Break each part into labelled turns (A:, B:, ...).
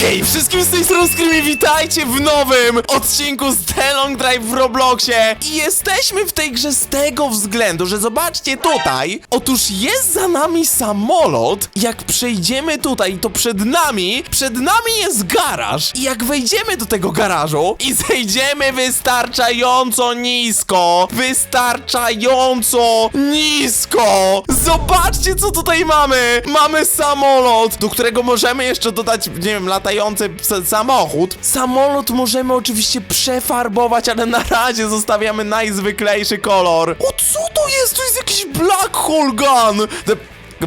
A: Hej, wszystkim z tej strony Screamy, witajcie w nowym odcinku z The Long Drive w Robloxie. I jesteśmy w tej grze z tego względu, że zobaczcie tutaj Otóż jest za nami samolot. Jak przejdziemy tutaj, to przed nami, przed nami jest garaż. I jak wejdziemy do tego garażu i zejdziemy wystarczająco nisko Wystarczająco nisko. Zobaczcie co tutaj mamy. Mamy samolot, do którego możemy jeszcze dodać, nie wiem, latający samochód. Samolot możemy oczywiście przefarbować, ale na razie zostawiamy najzwyklejszy kolor. O, co to jest? To jest jakiś Black Hole Gun! The... k-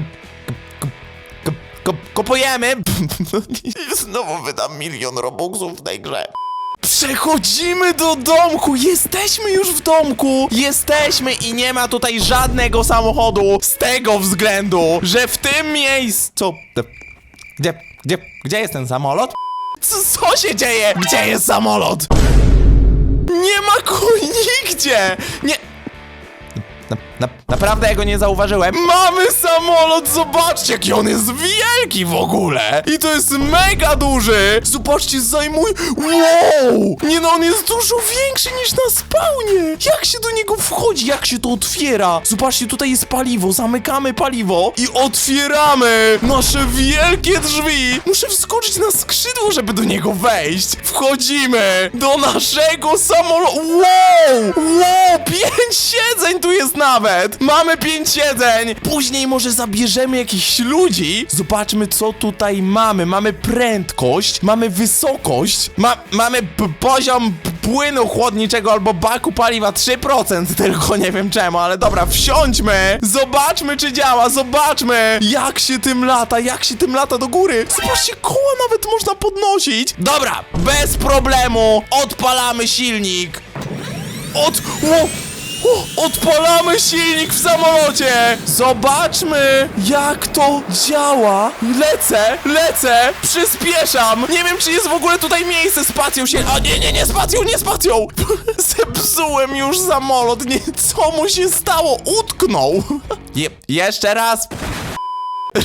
A: k- k- k- Kupujemy! Znowu wydam milion robuxów w tej grze. Przechodzimy do domku! Jesteśmy już w domku! Jesteśmy i nie ma tutaj żadnego samochodu z tego względu, że w tym miejscu... Gdzie, gdzie, gdzie jest ten samolot? Co, co się dzieje? Gdzie jest samolot? Nie ma go nigdzie! Nie... Na, na, naprawdę ja go nie zauważyłem. Mamy samolot, zobaczcie jaki on jest wielki w ogóle. I to jest mega duży. Zobaczcie, zajmuje... Wow! Nie no, on jest dużo większy niż na spawnie. Jak się do niego wchodzi? Jak się to otwiera? Zobaczcie, tutaj jest paliwo. Zamykamy paliwo i otwieramy nasze wielkie drzwi. Muszę wskoczyć na skrzydło, żeby do niego wejść. Wchodzimy do naszego samolotu. Wow! Wow! Pięć siedzeń tu jest nawet! Mamy pięć siedzeń! Później może zabierzemy jakichś ludzi. Zobaczmy, co tutaj mamy. Mamy prędkość, mamy wysokość, ma mamy poziom płynu chłodniczego albo baku paliwa 3%, tylko nie wiem czemu, ale dobra, wsiądźmy! Zobaczmy, czy działa, zobaczmy! Jak się tym lata, jak się tym lata do góry! Zobaczcie, koła nawet można podnosić! Dobra, bez problemu, odpalamy silnik! Od... O! O, odpalamy silnik w samolocie! Zobaczmy, jak to działa. Lecę, lecę, przyspieszam. Nie wiem, czy jest w ogóle tutaj miejsce spacją się. A nie, nie, nie spacją, nie spacją. Zepsułem już samolot. Nie, co mu się stało? Utknął. Je, jeszcze raz.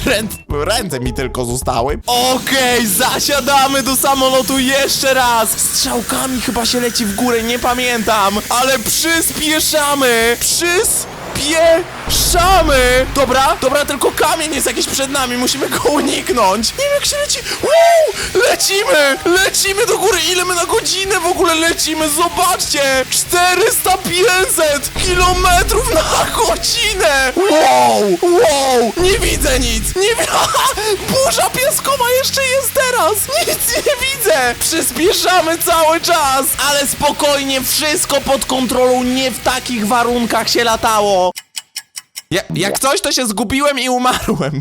A: Ręc, ręce mi tylko zostały. Okej, zasiadamy do samolotu jeszcze raz. Strzałkami chyba się leci w górę, nie pamiętam. Ale przyspieszamy. Przyspieszamy. Dobra, dobra, tylko kamień jest jakiś przed nami. Musimy go uniknąć. Nie wiem jak się leci. Wow, lecimy. Lecimy do góry. Ile my na godzinę w ogóle lecimy? Zobaczcie. 400, 500 kilometrów na godzinę. Wow, wow. Nie widzę nic. Nie widzę. Burza piaskowa jeszcze jest teraz. Nic nie widzę. Przyspieszamy cały czas. Ale spokojnie, wszystko pod kontrolą. Nie w takich warunkach się latało. Ja, jak coś, to się zgubiłem i umarłem.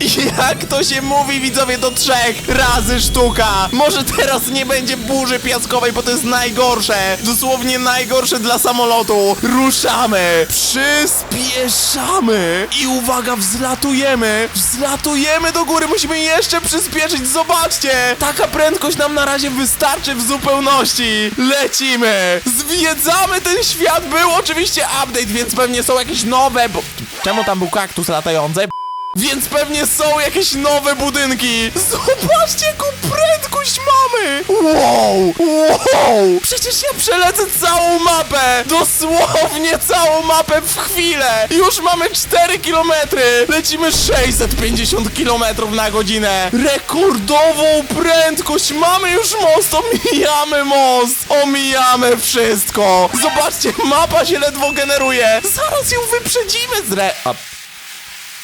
A: Jak to się mówi, widzowie, do trzech razy sztuka. Może teraz nie będzie burzy piaskowej, bo to jest najgorsze. Dosłownie najgorsze dla samolotu. Ruszamy. Przyspieszamy. I uwaga, wzlatujemy. Wzlatujemy do góry. Musimy jeszcze przyspieszyć. Zobaczcie. Taka prędkość nam na razie wystarczy w zupełności. Lecimy. Zwiedzamy ten świat. Był oczywiście update, więc pewnie są jakieś nowe, bo... Czemu tam był kaktus latający? Więc pewnie są jakieś nowe budynki. Zobaczcie, jaką prędkość mamy. Wow, wow. Przecież ja przelecę całą mapę. Dosłownie całą mapę w chwilę. Już mamy 4 kilometry. Lecimy 650 kilometrów na godzinę. Rekordową prędkość. Mamy już most. Omijamy most. Omijamy wszystko. Zobaczcie, mapa się ledwo generuje. Zaraz ją wyprzedzimy z re... A...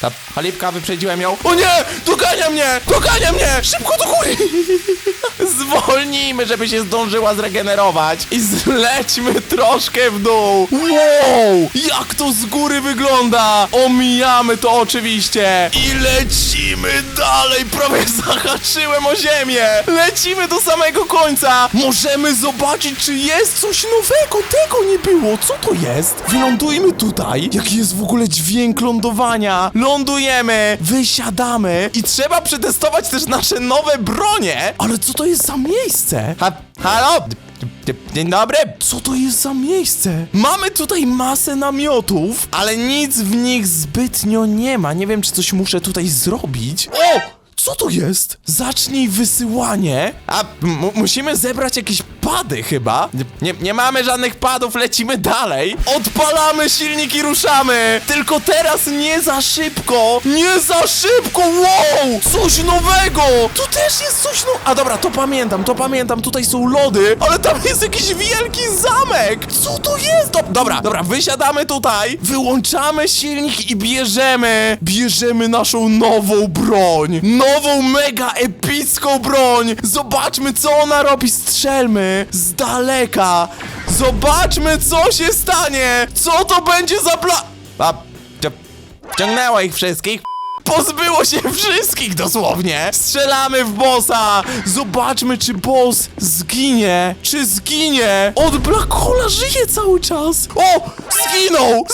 A: Ta chalipka, wyprzedziłem ją. O nie! Dogania mnie! Dogania mnie! Szybko do góry! Zwolnijmy, żeby się zdążyła zregenerować. I zlećmy troszkę w dół. Wow! Jak to z góry wygląda! Omijamy to oczywiście. I lecimy dalej. Prawie zahaczyłem o ziemię. Lecimy do samego końca. Możemy zobaczyć, czy jest coś nowego. Tego nie było. Co to jest? Wylądujmy tutaj. Jaki jest w ogóle dźwięk lądowania? Lądujemy, wysiadamy i trzeba przetestować też nasze nowe bronie. Ale co to jest za miejsce? Ha halo? Dzień dobry. Co to jest za miejsce? Mamy tutaj masę namiotów, ale nic w nich zbytnio nie ma. Nie wiem, czy coś muszę tutaj zrobić. O! Co to jest? Zacznij wysyłanie. A, musimy zebrać jakieś pady chyba. Nie, nie, mamy żadnych padów, lecimy dalej. Odpalamy silnik i ruszamy. Tylko teraz nie za szybko. Nie za szybko, wow! Coś nowego. Tu też jest coś no... A dobra, to pamiętam, to pamiętam. Tutaj są lody, ale tam jest jakiś wielki zamek. Co to jest? Do, dobra, dobra, wysiadamy tutaj, wyłączamy silnik i bierzemy, bierzemy naszą nową broń. Nową, mega epicką broń. Zobaczmy, co ona robi. Strzelmy z daleka. Zobaczmy, co się stanie. Co to będzie za pla... A, wciągnęło ich wszystkich. Pozbyło się wszystkich dosłownie! Strzelamy w bossa! Zobaczmy, czy boss zginie! Czy zginie? Od Black żyje cały czas! O! Zginął!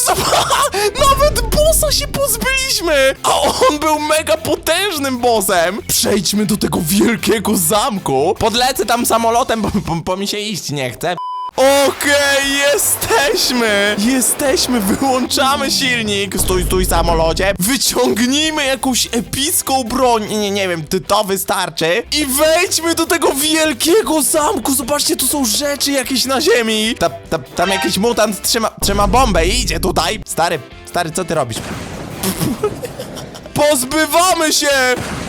A: Nawet bossa się pozbyliśmy! A on był mega potężnym bossem! Przejdźmy do tego wielkiego zamku! Podlecę tam samolotem, bo, bo, bo mi się iść nie chce. Okej, jesteśmy! Jesteśmy, wyłączamy silnik! Stój, stój, samolocie! Wyciągnijmy jakąś epicką broń! Nie, nie, wiem, ty to wystarczy! I wejdźmy do tego wielkiego zamku! Zobaczcie, tu są rzeczy jakieś na ziemi! Ta, ta, tam jakiś mutant trzyma, trzyma bombę i idzie tutaj! Stary, stary, co ty robisz? Pozbywamy się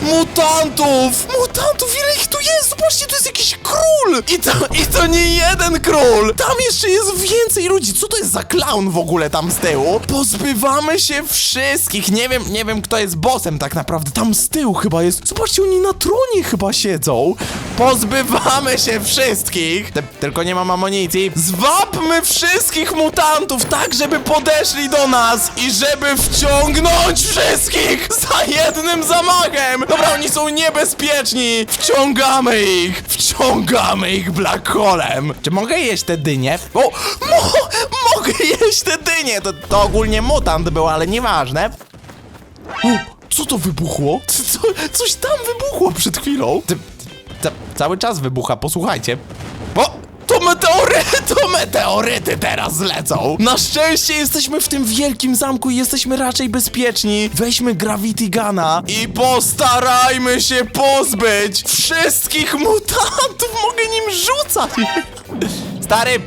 A: mutantów! Mutantów, ile ich tu jest? Zobaczcie, tu jest jakiś król! I to, I to nie jeden król! Tam jeszcze jest więcej ludzi! Co to jest za clown w ogóle tam z tyłu? Pozbywamy się wszystkich! Nie wiem, nie wiem kto jest bossem tak naprawdę. Tam z tyłu chyba jest. Zobaczcie, oni na tronie chyba siedzą. Pozbywamy się wszystkich! Ty, tylko nie mam amunicji. Zwabmy wszystkich mutantów tak, żeby podeszli do nas i żeby wciągnąć wszystkich za jednym zamachem! Dobra, oni są niebezpieczni! Wciągamy ich! Wciągamy ich Black Holem! Czy mogę jeść te dynie? O! Mo mogę jeść te dynie! To, to ogólnie mutant był, ale nieważne. O, co to wybuchło? Co, coś tam wybuchło przed chwilą. Ty, ca, cały czas wybucha, posłuchajcie. O! To meteoryty, to meteoryty teraz lecą! Na szczęście jesteśmy w tym wielkim zamku i jesteśmy raczej bezpieczni. Weźmy Gravity Guna i postarajmy się pozbyć wszystkich mutantów! Mogę nim rzucać! Stary!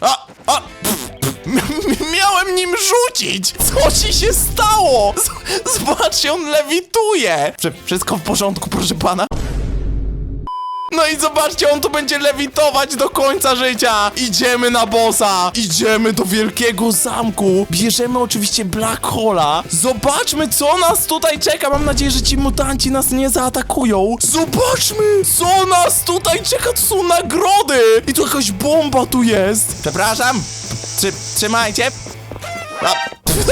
A: O! O! Pff, pff, miałem nim rzucić! Co ci się stało? Z zobaczcie, on lewituje! Wszy- wszystko w porządku, proszę pana? No i zobaczcie, on tu będzie lewitować do końca życia! Idziemy na bossa! Idziemy do wielkiego zamku! Bierzemy oczywiście Black Hola. Zobaczmy, co nas tutaj czeka! Mam nadzieję, że ci mutanci nas nie zaatakują. Zobaczmy, co nas tutaj czeka! To są nagrody! I tu jakaś bomba tu jest! Przepraszam! Trzy, trzymajcie! A,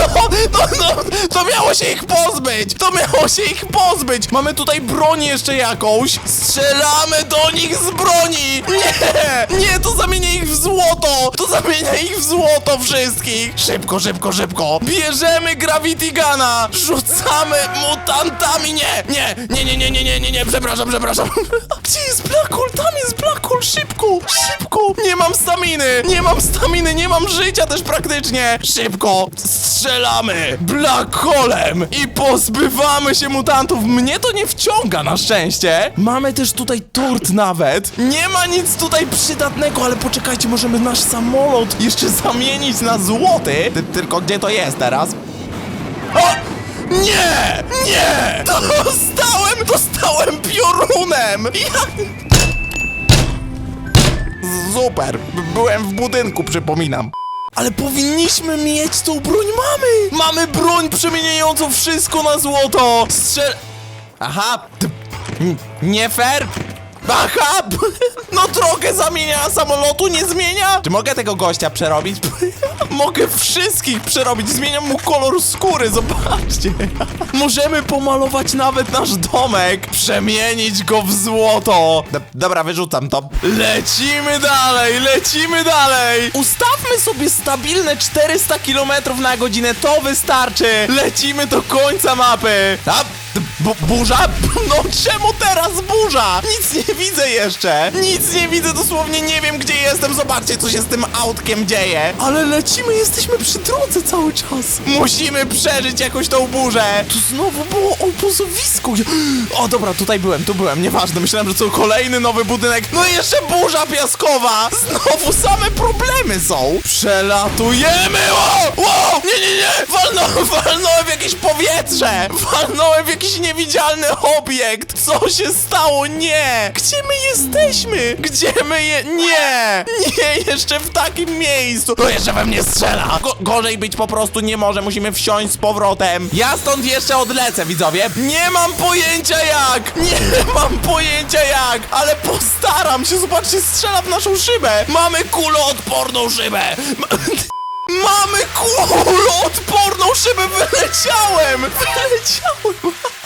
A: No, no, no, to miało się ich pozbyć! To miało się ich pozbyć! Mamy tutaj broń jeszcze jakąś! Strzelamy do nich z broni! Nie! Nie, to zamienię ich w złoto! To zamienia ich w złoto wszystkich! Szybko, szybko, szybko! Bierzemy Gravity Guna! Rzucamy mutantami! Nie! Nie! Nie, nie, nie, nie, nie, nie, nie, przepraszam, przepraszam! Gdzie jest Black Hole? Tam jest Black Hole! Szybko! Szybko! Nie mam staminy! Nie mam staminy! Nie mam życia też praktycznie! Szybko! Strzelamy Black Holem i pozbywamy się mutantów. Mnie to nie wciąga na szczęście. Mamy też tutaj tort nawet. Nie ma nic tutaj przydatnego, ale poczekajcie, możemy nasz samolot jeszcze zamienić na złoty. Ty, tylko gdzie to jest teraz? O! Nie! Nie! Dostałem! Dostałem piorunem! Ja... Super! Byłem w budynku, przypominam. Ale powinniśmy mieć tą broń, mamy! Mamy broń przemieniającą wszystko na złoto! Strzel... Aha! t- n- Nie fair! Aha! No trochę zamienia samolotu, nie zmienia? Czy mogę tego gościa przerobić? Mogę wszystkich przerobić, zmieniam mu kolor skóry, zobaczcie. Możemy pomalować nawet nasz domek, przemienić go w złoto. D- dobra, wyrzucam to. Lecimy dalej, lecimy dalej. Ustawmy sobie stabilne 400 km na godzinę, to wystarczy. Lecimy do końca mapy. A, b- burza? No czemu teraz burza? Nic nie widzę jeszcze! Nic nie widzę, dosłownie nie wiem, gdzie jestem. Zobaczcie, co się z tym autkiem dzieje. Ale lecimy, jesteśmy przy drodze cały czas. Musimy przeżyć jakoś tą burzę. Tu znowu było obozowisko. O, dobra, tutaj byłem, tu byłem, nieważne. Myślałem, że to kolejny nowy budynek. No i jeszcze burza piaskowa. Znowu same problemy są. Przelatujemy! O! Wow! Nie, nie, nie! Walnąłem, walnąłem w jakieś powietrze! Walnąłem w jakiś niewidzialny obiekt! Co się stało? Nie! Gdzie my jesteśmy? Gdzie my je... Nie! Nie, jeszcze w takim miejscu! To jeszcze we mnie strzela! Go gorzej być po prostu nie może, musimy wsiąść z powrotem. Ja stąd jeszcze odlecę, widzowie. Nie mam pojęcia jak! Nie mam pojęcia jak! Ale postaram się, zobaczcie, strzela w naszą szybę! Mamy kuloodporną szybę! Ma Mamy kuloodporną szybę! Wyleciałem! Wyleciałem!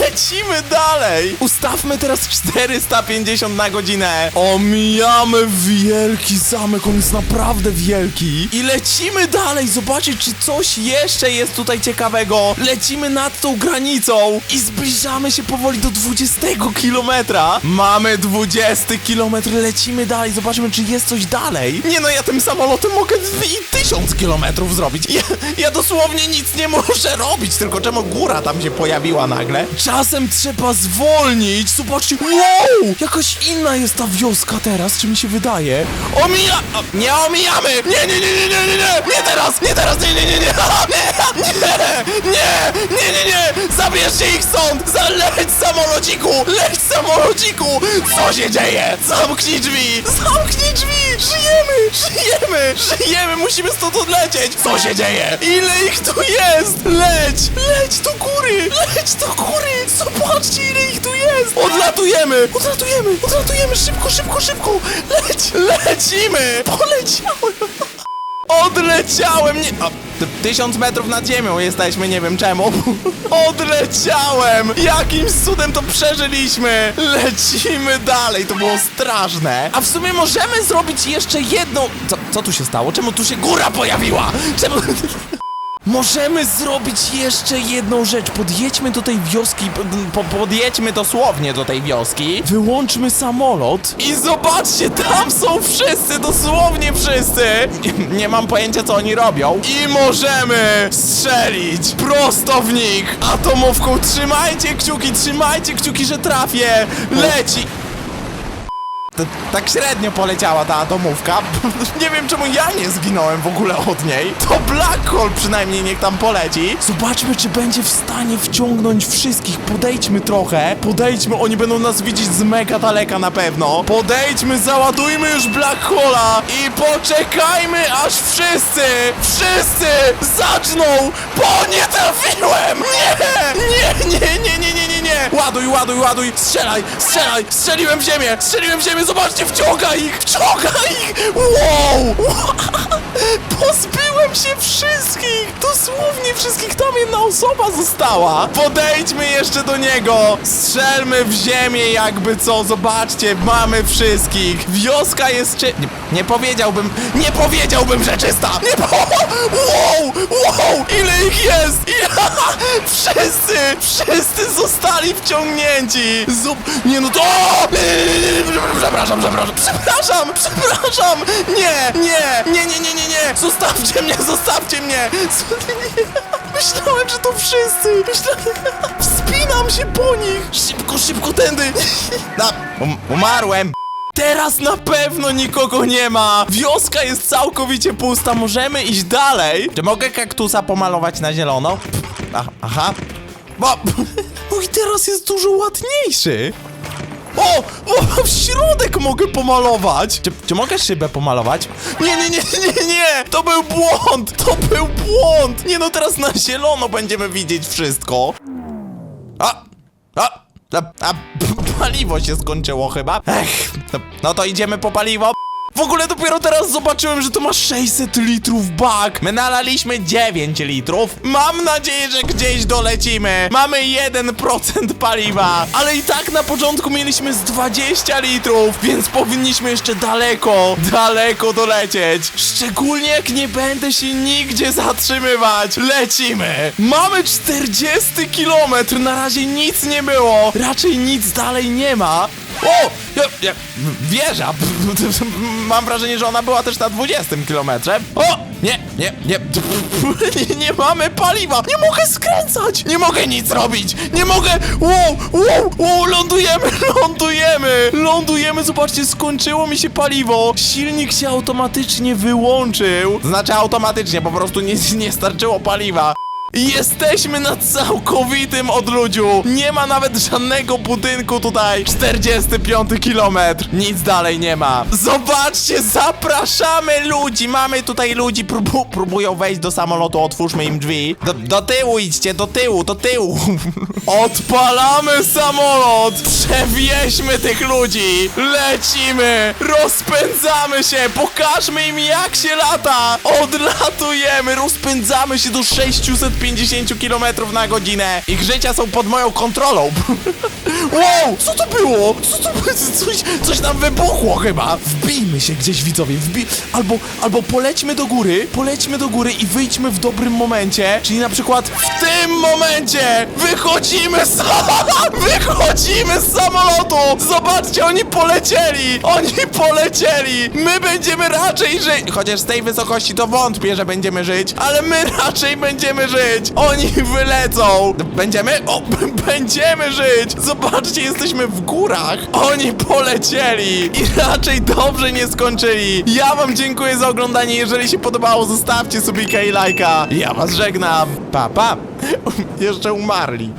A: Lecimy dalej! Ustawmy teraz 450 na godzinę. Omijamy wielki zamek, on jest naprawdę wielki. I lecimy dalej, zobaczyć czy coś jeszcze jest tutaj ciekawego. Lecimy nad tą granicą i zbliżamy się powoli do 20 kilometra. Mamy 20 kilometr, lecimy dalej, zobaczymy czy jest coś dalej. Nie no, ja tym samolotem mogę i 1000 kilometrów zrobić. Ja, ja dosłownie nic nie muszę robić, tylko czemu góra tam się pojawiła nagle? Czasem trzeba zwolnić. Zobaczcie, wow! Jakaś inna jest ta wioska teraz, czy mi się wydaje? Omija... Nie omijamy! Nie, nie, nie, nie, nie, nie, nie! Nie teraz! Nie teraz! Nie, nie, nie, nie! Nie, nie, nie, nie, nie, nie! Zabierzcie ich stąd! Zaleć samolociku! Leć samolociku! Co się dzieje? Zamknij drzwi! Zamknij drzwi! Żyjemy! Żyjemy! Żyjemy! Musimy stąd odlecieć! Co się dzieje? Ile ich tu jest? Leć! Leć do góry! Leć do góry! Zobaczcie ile ich tu jest! Odlatujemy! Odlatujemy! Odlatujemy! Szybko, szybko, szybko! Leć! Lecimy! Poleciałem! Odleciałem! Nie... O, ty- tysiąc metrów nad ziemią jesteśmy, nie wiem czemu. Odleciałem! Jakimś cudem to przeżyliśmy! Lecimy dalej, to było straszne. A w sumie możemy zrobić jeszcze jedną... Co, co tu się stało? Czemu tu się góra pojawiła? Czemu... Możemy zrobić jeszcze jedną rzecz. Podjedźmy do tej wioski, po, podjedźmy dosłownie do tej wioski, wyłączmy samolot i zobaczcie, tam są wszyscy, dosłownie wszyscy. Nie, nie mam pojęcia, co oni robią. I możemy strzelić prosto w nich atomówką. Trzymajcie kciuki, trzymajcie kciuki, że trafię. Leci. Tak średnio poleciała ta atomówka. nie wiem czemu ja nie zginąłem w ogóle od niej. To Black Hole przynajmniej niech tam poleci. Zobaczmy, czy będzie w stanie wciągnąć wszystkich. Podejdźmy trochę. Podejdźmy, oni będą nas widzieć z mega daleka na pewno. Podejdźmy, załadujmy już Black Hola i poczekajmy, aż wszyscy, wszyscy zaczną. Bo nie trafiłem! Nie! Nie, nie, nie, nie, nie, nie, Ładuj, ładuj, ładuj! Strzelaj, strzelaj! Strzeliłem w ziemię! Strzeliłem w ziemię! Zobaczcie, wciąga ich! Wciąga ich! Wow! Pozbyłem się wszystkich! Dosłownie wszystkich! Tam jedna osoba została! Podejdźmy jeszcze do niego! Strzelmy w ziemię jakby co! Zobaczcie, mamy wszystkich! Wioska jest czy... Nie, nie powiedziałbym... Nie powiedziałbym, że czysta! Nie po... Wow! Wow! Ile ich jest! Ja! Wszyscy! Wszyscy zostali wciągnięci! Zup... Nie no to... Przepraszam, przepraszam, przepraszam, przepraszam! Nie, nie, nie, nie, nie, nie, nie! Zostawcie mnie, zostawcie mnie! Myślałem, że to wszyscy! Myślałem... Wspinam się po nich! Szybko, szybko, tędy! No, um, umarłem! Teraz na pewno nikogo nie ma! Wioska jest całkowicie pusta, możemy iść dalej! Czy mogę kaktusa pomalować na zielono? A, aha. Bo... I teraz jest dużo ładniejszy! O! o! W środek mogę pomalować! Czy, czy mogę szybę pomalować? Nie, nie, nie, nie, nie! To był błąd! To był błąd! Nie no, teraz na zielono będziemy widzieć wszystko. A! A! A, a paliwo się skończyło chyba. Ech, no, no to idziemy po paliwo. W ogóle dopiero teraz zobaczyłem, że to ma 600 litrów bak. My nalaliśmy 9 litrów. Mam nadzieję, że gdzieś dolecimy. Mamy 1% paliwa, ale i tak na początku mieliśmy z 20 litrów, więc powinniśmy jeszcze daleko, daleko dolecieć. Szczególnie jak nie będę się nigdzie zatrzymywać. Lecimy. Mamy 40 kilometr, na razie nic nie było. Raczej nic dalej nie ma. O! Ja, ja, wieża! Mam wrażenie, że ona była też na 20 kilometrze. O! Nie, nie, nie. nie. Nie mamy paliwa! Nie mogę skręcać! Nie mogę nic robić! Nie mogę! Wow, wow, wow, lądujemy, lądujemy! Lądujemy, zobaczcie, skończyło mi się paliwo. Silnik się automatycznie wyłączył. Znaczy automatycznie, po prostu nie, nie starczyło paliwa. Jesteśmy na całkowitym odludziu. Nie ma nawet żadnego budynku tutaj. 45 kilometr. Nic dalej nie ma. Zobaczcie, zapraszamy ludzi. Mamy tutaj ludzi, próbu próbują wejść do samolotu. Otwórzmy im drzwi. Do, do tyłu idźcie, do tyłu, do tyłu. Odpalamy samolot. Przewieźmy tych ludzi. Lecimy. Rozpędzamy się. Pokażmy im jak się lata. Odlatujemy. Rozpędzamy się do 650 km na godzinę. Ich życia są pod moją kontrolą. wow, co to było? Co to było? Coś, coś nam wybuchło chyba. Wbijmy się gdzieś widzowie. Wbi albo, albo polećmy do góry. Polećmy do góry i wyjdźmy w dobrym momencie. Czyli na przykład w tym momencie wychodzimy z... wychodzimy z samolotu. Zobaczcie, oni polecieli. Oni polecieli. My będziemy raczej żyć. Chociaż z tej wysokości to wątpię, że będziemy żyć. Ale my raczej będziemy żyć. Oni wylecą. Będziemy? O, będziemy żyć. Zobaczcie, jesteśmy w górach. Oni polecieli. I raczej dobrze nie skończyli. Ja wam dziękuję za oglądanie. Jeżeli się podobało, zostawcie subika i lajka. Ja was żegnam. Pa, pa. Jeszcze umarli.